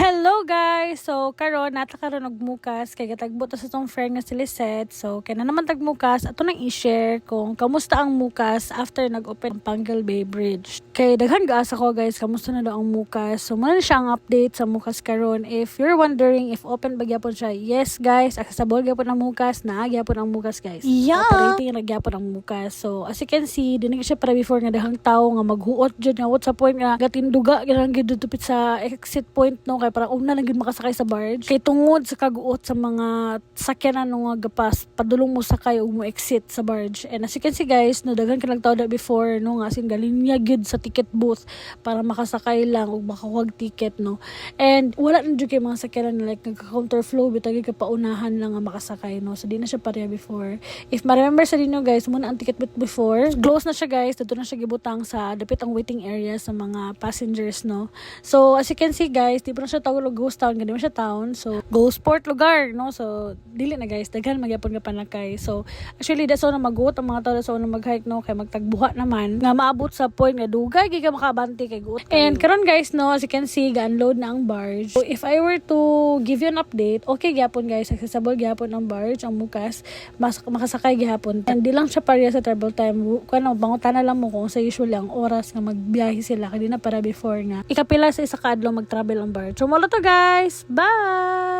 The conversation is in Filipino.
Hello guys! So karon nata karon og mukas kay gatagbo to sa tong friend nga si Lisette. So kay na naman tagmukas ato nang i-share kung kamusta ang mukas after nag-open ang Pangal Bay Bridge. Kay daghan gaasa ko guys kamusta na daw ang mukas. So muna siya ang update sa mukas karon. If you're wondering if open ba gyapon siya, yes guys, accessible gyapon ang mukas, naa gyapon ang mukas guys. Yeah. Operating ra gyapon ang mukas. So as you can see, dinig siya para before nga dahang tao nga maghuot jud nga what sa point nga gatinduga gyud dutupit sa exit point no kay parang una lang gid makasakay sa barge. Kay tungod sa kaguot sa mga sakyanan nga gapas padulong mo sakay ug mo exit sa barge. And as you can see guys no daghan ka tao da before no nga sin galinya gid sa ticket booth para makasakay lang ug makakuha og ticket no. And wala na jud kay mga sakyanan na like nagka-counter flow bitag ka paunahan lang nga makasakay no. So di na siya pareha before. If ma-remember sa dinyo guys muna ang ticket booth before. Close na siya guys. Dito na siya gibutang sa dapit ang waiting area sa mga passengers no. So as you can see guys di pa na siya tawag og ghost town gani man siya town. So ghost port lugar no? So dili na guys. Daghan magyapon nga panakay. So actually that's na maguot ang mga tao that's na mag-hike no? Kay magtagbuha naman. Nga maabot sa point nga dugay giga makabanti kay guot and karon guys no? As you can see ga-unload na ang barge. So if I were to give you an update okay gyapon guys. Accessible gyapon ang barge ang mukas mas makasakay gyapon. And di lang siya pareha sa travel time. Kuno bangutan na lang mo kung sa usual ang oras nga magbiyahe sila. Kadi na para before nga. Ikapila sa isa ka adlaw mag-travel ang barge mo to guys bye